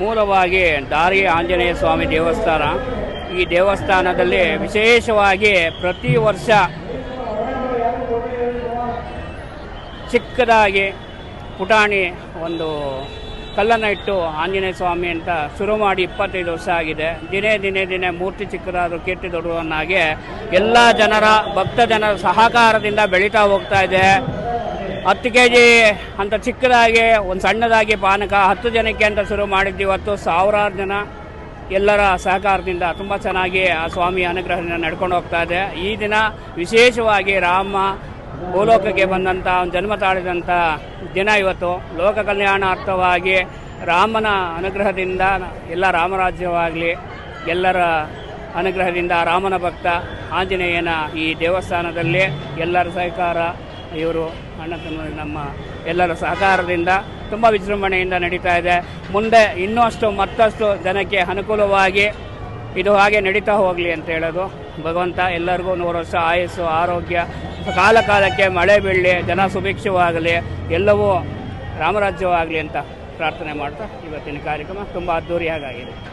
ಮೂಲವಾಗಿ ದಾರಿ ಆಂಜನೇಯ ಸ್ವಾಮಿ ದೇವಸ್ಥಾನ. ಈ ದೇವಸ್ಥಾನದಲ್ಲಿ ವಿಶೇಷವಾಗಿ ಪ್ರತಿ ವರ್ಷ ಚಿಕ್ಕದಾಗಿ ಪುಟಾಣಿ ಒಂದು ಕಲ್ಲನ್ನು ಇಟ್ಟು ಆಂಜನೇಯ ಸ್ವಾಮಿ ಅಂತ ಶುರು ಮಾಡಿ ಇಪ್ಪತ್ತೈದು ವರ್ಷ ಆಗಿದೆ. ದಿನೇ ದಿನೇ ದಿನೇ ಮೂರ್ತಿ ಚಿಕ್ಕದಾದರೂ, ಕೀರ್ತಿ ದೊಡ್ಡವನ್ನಾಗಿ ಎಲ್ಲ ಜನರ, ಭಕ್ತ ಜನರ ಸಹಕಾರದಿಂದ ಬೆಳೀತಾ ಹೋಗ್ತಾ ಇದೆ. ಹತ್ತು ಕೆ ಜಿ ಅಂತ ಚಿಕ್ಕದಾಗಿ, ಒಂದು ಸಣ್ಣದಾಗಿ ಪಾನಕ ಹತ್ತು ಜನಕ್ಕೆ ಅಂತ ಶುರು ಮಾಡಿದ್ದು ಇವತ್ತು ಸಾವಿರಾರು ಜನ ಎಲ್ಲರ ಸಹಕಾರದಿಂದ ತುಂಬ ಚೆನ್ನಾಗಿ ಆ ಸ್ವಾಮಿ ಅನುಗ್ರಹದಿಂದ ನಡ್ಕೊಂಡು ಹೋಗ್ತಾ ಇದೆ. ಈ ದಿನ ವಿಶೇಷವಾಗಿ ರಾಮ ಭೂಲೋಕಕ್ಕೆ ಬಂದಂಥ ಒಂದು ಜನ್ಮ ತಾಳಿದಂಥ ದಿನ ಇವತ್ತು. ಲೋಕ ಕಲ್ಯಾಣಾರ್ಥವಾಗಿ ರಾಮನ ಅನುಗ್ರಹದಿಂದ, ಎಲ್ಲ ರಾಮರಾಜ್ಯವಾಗಲಿ ಎಲ್ಲರ ಅನುಗ್ರಹದಿಂದ ರಾಮನ ಭಕ್ತ ಆಂಜನೇಯನ ಈ ದೇವಸ್ಥಾನದಲ್ಲಿ ಎಲ್ಲರ ಸಹಕಾರ ಇವರು ಅಣ್ಣ ತಮ್ಮ ನಮ್ಮ ಎಲ್ಲರ ಸಹಕಾರದಿಂದ ತುಂಬ ವಿಜೃಂಭಣೆಯಿಂದ ನಡೀತಾ ಇದೆ. ಮುಂದೆ ಇನ್ನಷ್ಟು ಮತ್ತಷ್ಟು ಜನಕ್ಕೆ ಅನುಕೂಲವಾಗಿ ಇದು ಹಾಗೆ ನಡೀತಾ ಹೋಗಲಿ ಅಂತ ಹೇಳೋದು. ಭಗವಂತ ಎಲ್ಲರಿಗೂ ನೂರು ವರ್ಷ ಆಯಸ್ಸು, ಆರೋಗ್ಯ, ಕಾಲ ಕಾಲಕ್ಕೆ ಮಳೆ ಬೀಳಲಿ, ಜನ ಸುಭಿಕ್ಷವಾಗಲಿ, ಎಲ್ಲವೂ ರಾಮರಾಜ್ಯವಾಗಲಿ ಅಂತ ಪ್ರಾರ್ಥನೆ ಮಾಡ್ತಾ ಇವತ್ತಿನ ಕಾರ್ಯಕ್ರಮ ತುಂಬ ಅದ್ಧೂರಿಯಾಗಿದೆ